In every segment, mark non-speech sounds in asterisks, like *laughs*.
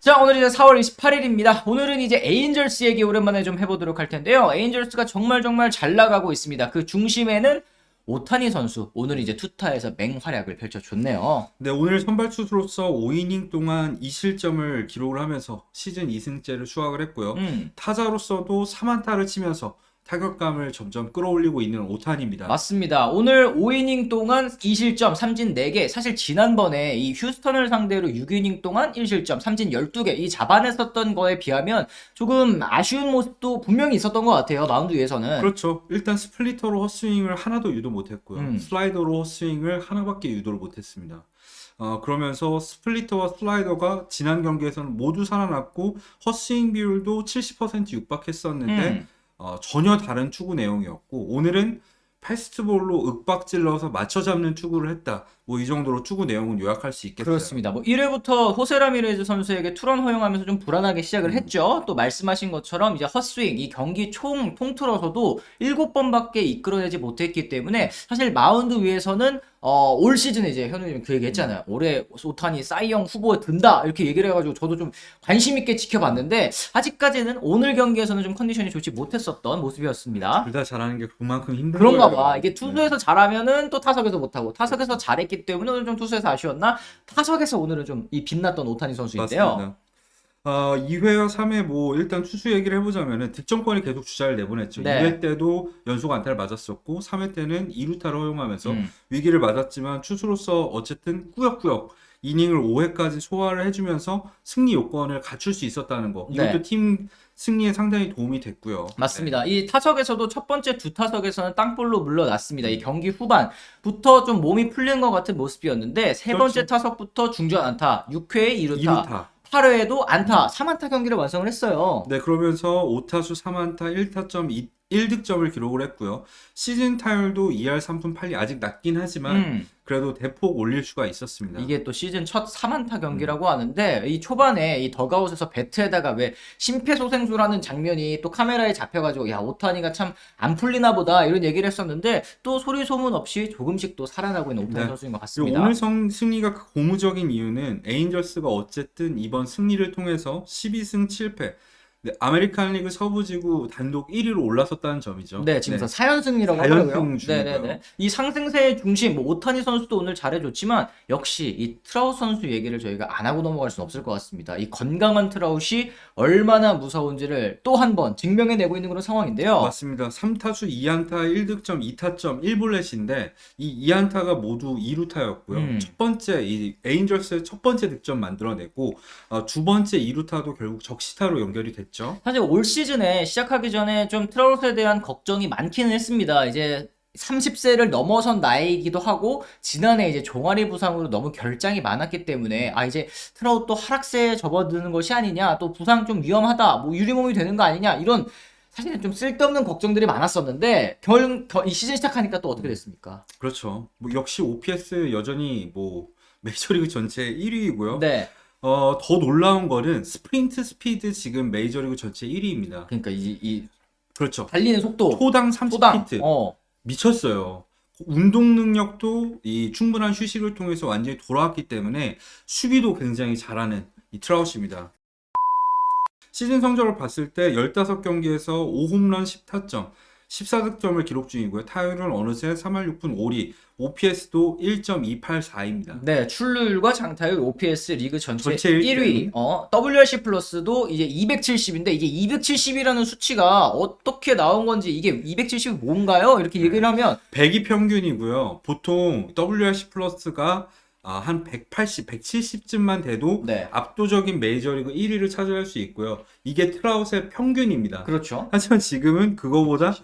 자, 오늘 이제 4월 28일입니다. 오늘은 이제 에인절스 얘기 오랜만에 좀 해보도록 할 텐데요. 에인절스가 정말 정말 잘 나가고 있습니다. 그 중심에는 오타니 선수. 오늘 이제 투타에서 맹활약을 펼쳐줬네요. 네, 오늘 선발 투수로서 5이닝 동안 2실점을 기록을 하면서 시즌 2승째를 수확을 했고요. 음, 타자로서도 3안타를 치면서 타격감을 점점 끌어올리고 있는 오탄입니다. 맞습니다. 오늘 5이닝 동안 2실점, 삼진 4개. 사실 지난번에 이 휴스턴을 상대로 6이닝 동안 1실점, 삼진 12개. 이 잡아냈었던 거에 비하면 조금 아쉬운 모습도 분명히 있었던 것 같아요. 마운드 위에서는. 그렇죠. 일단 스플리터로 헛스윙을 하나도 유도 못했고요. 음. 슬라이더로 헛스윙을 하나밖에 유도를 못했습니다. 어, 그러면서 스플리터와 슬라이더가 지난 경기에서는 모두 살아났고 헛스윙 비율도 70% 육박했었는데 음. 어, 전혀 다른 투구 내용이었고 오늘은 패스트볼로 윽박질러서 맞춰 잡는 투구를 했다. 뭐 이 정도로 투구 내용은 요약할 수 있겠어요. 그렇습니다. 뭐 1회부터 호세 라미레즈 선수에게 투런 허용하면서 좀 불안하게 시작을 했죠. 또 말씀하신 것처럼 이제 헛스윙 이 경기 총 통틀어서도 7번밖에 이끌어내지 못했기 때문에 사실 마운드 위에서는 어, 올 시즌에 이제 현우님 그 얘기 했잖아요. 올해 오타니 사이영 후보에 든다 이렇게 얘기를 해가지고 저도 좀 관심 있게 지켜봤는데 아직까지는 오늘 경기에서는 좀 컨디션이 좋지 못했었던 모습이었습니다. 둘 다 잘하는 게 그만큼 힘든 그런가 거예요. 봐. 이게 투수에서 잘하면은 또 타석에서 못하고 타석에서 잘했기 때문에 오늘 좀 투수에서 아쉬웠나? 타석에서 오늘은 좀 이 빛났던 오타니 선수인데요. 맞습니다. 어, 2회와 3회 뭐 일단 투수 얘기를 해보자면은 득점권이 계속 주자를 내보냈죠. 네. 2회 때도 연속 안타를 맞았었고 3회 때는 2루타를 허용하면서 음. 위기를 맞았지만 투수로서 어쨌든 꾸역꾸역 이닝을 5회까지 소화를 해주면서 승리 요건을 갖출 수 있었다는 거. 이것도 네. 팀 승리에 상당히 도움이 됐고요. 맞습니다. 이 타석에서도 첫 번째 두 타석에서는 땅볼로 물러났습니다. 이 경기 후반부터 좀 몸이 풀린 것 같은 모습이었는데 세 그렇죠. 번째 타석부터 중전 안타, 6회에 2루타, 2루타. 8회에도 안타, 3안타 경기를 완성을 했어요. 네, 그러면서 5타수 3안타 1타점 1득점을 기록을 했고요. 시즌 타율도 2할 3푼 8리 아직 낮긴 하지만 음. 그래도 대폭 올릴 수가 있었습니다. 이게 또 시즌 첫 3안타 음. 경기라고 하는데 이 초반에 이 더가웃에서 배트에다가 왜 심폐소생술하는 장면이 또 카메라에 잡혀가지고 야 오타니가 참 안 풀리나 보다 이런 얘기를 했었는데 또 소리 소문 없이 조금씩 또 살아나고 있는 오타니 네. 선수인 것 같습니다. 오늘 성, 승리가 그 고무적인 이유는 에인절스가 어쨌든 이번 승리를 통해서 12승 7패 네, 아메리칸 리그 서부 지구 단독 1위로 올라섰다는 점이죠. 네, 지금 서 4연승이라고 사연승 하더라고요. 중이고요. 네네네. 이 상승세의 중심, 뭐 오타니 선수도 오늘 잘해줬지만 역시 이 트라우스 선수 얘기를 저희가 안 하고 넘어갈 수는 없을 것 같습니다. 이 건강한 트라우스이 얼마나 무서운지를 또 한 번 증명해내고 있는 그런 상황인데요. 맞습니다. 3타수 2안타 1득점 2타점 1볼넷인데 이 2안타가 모두 2루타였고요. 음. 첫 번째 이 에인절스의 첫 번째 득점 만들어내고 어, 두 번째 2루타도 결국 적시타로 연결이 됐죠. 사실 올 시즌에 시작하기 전에 좀 트라우스에 대한 걱정이 많기는 했습니다. 이제 30세를 넘어선 나이이기도 하고 지난해 이제 종아리 부상으로 너무 결장이 많았기 때문에 아 이제 트라우스 또 하락세에 접어드는 것이 아니냐 또 부상 좀 위험하다 뭐 유리몸이 되는 거 아니냐 이런 사실은 좀 쓸데없는 걱정들이 많았었는데 결, 결- 이 시즌 시작하니까 또 어떻게 됐습니까? 그렇죠. 뭐 역시 OPS 여전히 뭐 *laughs* 메이저리그 전체 1위이고요. 네. 어, 더 놀라운 거는 스프린트 스피드 지금 메이저리그 전체 1위입니다. 그러니까 이, 이 그렇죠. 달리는 속도 초당 소당 30피트. 어 미쳤어요. 운동 능력도 이 충분한 휴식을 통해서 완전히 돌아왔기 때문에 수비도 굉장히 잘하는 이 트라우스입니다. 시즌 성적을 봤을 때 15경기에서 5홈런 10타점, 14득점을 기록 중이고요. 타율은 어느새 3할 6푼 5리, OPS도 1.284입니다. 네, 출루율과 장타율 OPS 리그 전체, 전체 1위. 어, WRC 플러스도 이제 270인데 이게 270이라는 수치가 어떻게 나온 건지 이게 270이 뭔가요? 이렇게 얘기를 하면 100이 평균이고요. 보통 WRC 플러스가 아, 한 180, 170쯤만 돼도 네. 압도적인 메이저리그 1위를 차지할 수 있고요. 이게 트라우스의 평균입니다. 그렇죠. 하지만 지금은 그거보다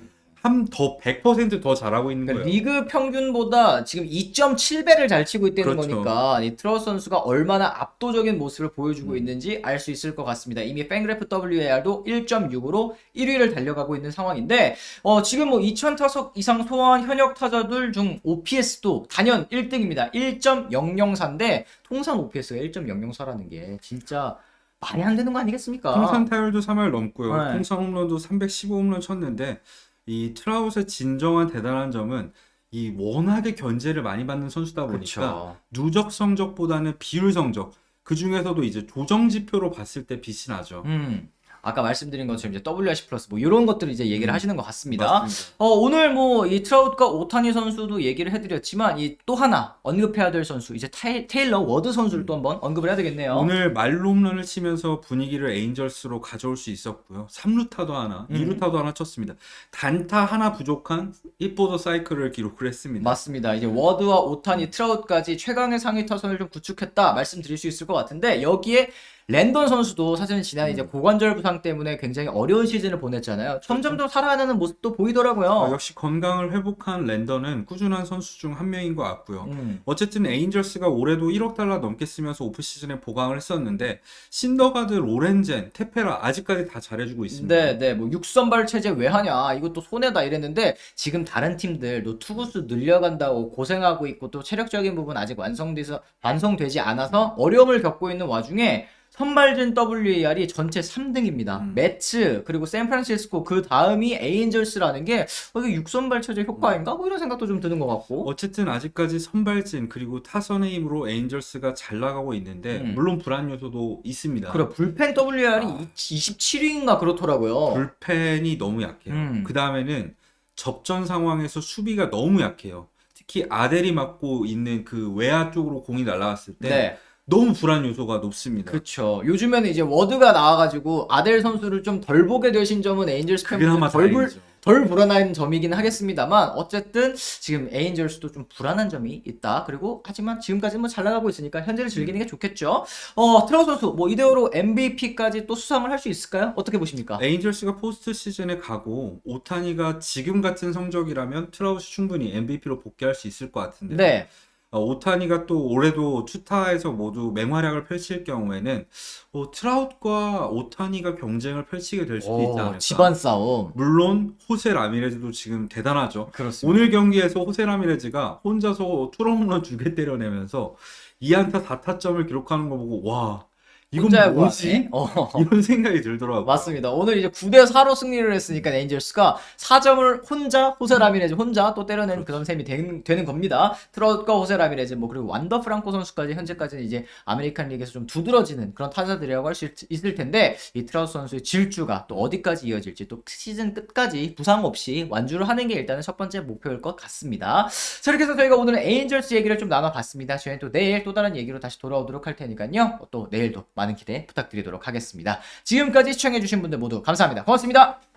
한더 100%더 잘하고 있는 그러니까 거예요. 리그 평균보다 지금 2.7배를 잘 치고 있다는 그렇죠. 거니까 이 트라우스 선수가 얼마나 압도적인 모습을 음. 보여주고 있는지 알 수 있을 것 같습니다. 이미 팬그래프 WAR도 1.6으로 1위를 달려가고 있는 상황인데 어, 지금 뭐 2,000타석 이상 소화한 현역 타자들 중 OPS도 단연 1등입니다. 1.004인데 통산 OPS가 1.004라는 게 진짜 말이 안 되는 거 아니겠습니까? 통산 타율도 3할 넘고요. 네. 통산 홈런도 315홈런 쳤는데 이 트라우스의 진정한 대단한 점은 이 워낙에 견제를 많이 받는 선수다 보니까 그렇죠. 누적 성적보다는 비율 성적 그 중에서도 이제 조정 지표로 봤을 때 빛이 나죠. 음. 아까 말씀드린 것처럼 이제 WRC 플러스 뭐 이런 것들을 이제 얘기를 음. 하시는 것 같습니다. 어, 오늘 뭐 이 트라우트과 오타니 선수도 얘기를 해드렸지만 이 또 하나 언급해야 될 선수 이제 타이, 테일러 워드 선수를 또 한번 언급을 해야 되겠네요. 오늘 말로 홈런을 치면서 분위기를 에인절스로 가져올 수 있었고요. 3루타도 하나, 음. 2루타도 하나 쳤습니다. 단타 하나 부족한 1보더 사이클을 기록을 했습니다. 맞습니다. 이제 워드와 오타니, 트라우트까지 최강의 상위 타선을 좀 구축했다 말씀드릴 수 있을 것 같은데 여기에 랜던 선수도 사실은 지난 음. 이제 고관절 부상 때문에 굉장히 어려운 시즌을 보냈잖아요. 점점 더 살아나는 모습도 보이더라고요. 어, 역시 건강을 회복한 랜던은 꾸준한 선수 중 한 명인 것 같고요. 음. 어쨌든 에인절스가 올해도 1억 달러 넘게 쓰면서 오프시즌에 보강을 했었는데 신더가드, 로렌젠, 테페라 아직까지 다 잘해주고 있습니다. 네, 네, 뭐 육선발 체제 왜 하냐 이것도 손해다 이랬는데 지금 다른 팀들 또 투구수 늘려간다고 고생하고 있고 또 체력적인 부분 아직 완성돼서 완성되지 않아서 어려움을 겪고 있는 와중에 선발진 WAR이 전체 3등입니다. 음. 매츠 그리고 샌프란시스코 그 다음이 에인절스라는 게 어, 이게 육선발 체제 효과인가? 뭐 이런 생각도 좀 드는 것 같고. 어쨌든 아직까지 선발진 그리고 타선의 힘으로 에인절스가 잘 나가고 있는데 음. 물론 불안 요소도 있습니다. 그래 불펜 WAR이 아. 27위인가 그렇더라고요. 불펜이 너무 약해요. 음. 그 다음에는 접전 상황에서 수비가 너무 약해요. 특히 아델이 맡고 있는 그 외야 쪽으로 공이 날아갔을 때 네. 너무 불안 요소가 높습니다. 그렇죠. 요즘에는 이제 워드가 나와가지고 아델 선수를 좀 덜 보게 되신 점은 에인절스 팬분들 덜, 불, 다행이죠. 덜 불안한 점이긴 하겠습니다만 어쨌든 지금 에인절스도 좀 불안한 점이 있다. 그리고 하지만 지금까지는 뭐잘 나가고 있으니까 현재를 즐기는 게 좋겠죠. 어 트라우 선수 뭐 이대로 MVP까지 또 수상을 할 수 있을까요? 어떻게 보십니까? 에인절스가 포스트 시즌에 가고 오타니가 지금 같은 성적이라면 트라우스 충분히 MVP로 복귀할 수 있을 것 같은데 네. 어, 오타니가 또 올해도 투타에서 모두 맹활약을 펼칠 경우에는 어, 트라웃과 오타니가 경쟁을 펼치게 될 수도 있지 않을까. 오, 집안 싸움. 물론 호세 라미레즈도 지금 대단하죠. 그렇습니다. 오늘 경기에서 호세 라미레즈가 혼자서 투런홈런 두 개 때려내면서 2안타 4타점을 기록하는 거 보고 와 이건 혼자 야구 뭐지? 어. *laughs* 이런 생각이 들더라고요. 맞습니다. 오늘 이제 9대 4로 승리를 했으니까 에인절스가 4점을 혼자 호세 라미레즈 혼자 또 때려낸 그런 셈이 되는, 되는 겁니다. 트롯과 호세 라미레즈 뭐 그리고 완더 프랑코 선수까지 현재까지는 이제 아메리칸 리그에서 좀 두드러지는 그런 타자들이라고 할 수 있을 텐데 이 트롯 선수의 질주가 또 어디까지 이어질지 또 시즌 끝까지 부상 없이 완주를 하는 게 일단은 첫 번째 목표일 것 같습니다. 자 이렇게 해서 저희가 오늘은 에인절스 얘기를 좀 나눠봤습니다. 저희는 또 내일 또 다른 얘기로 다시 돌아오도록 할 테니까요. 또 내일도 많은 기대 부탁드리도록 하겠습니다. 지금까지 시청해주신 분들 모두 감사합니다. 고맙습니다.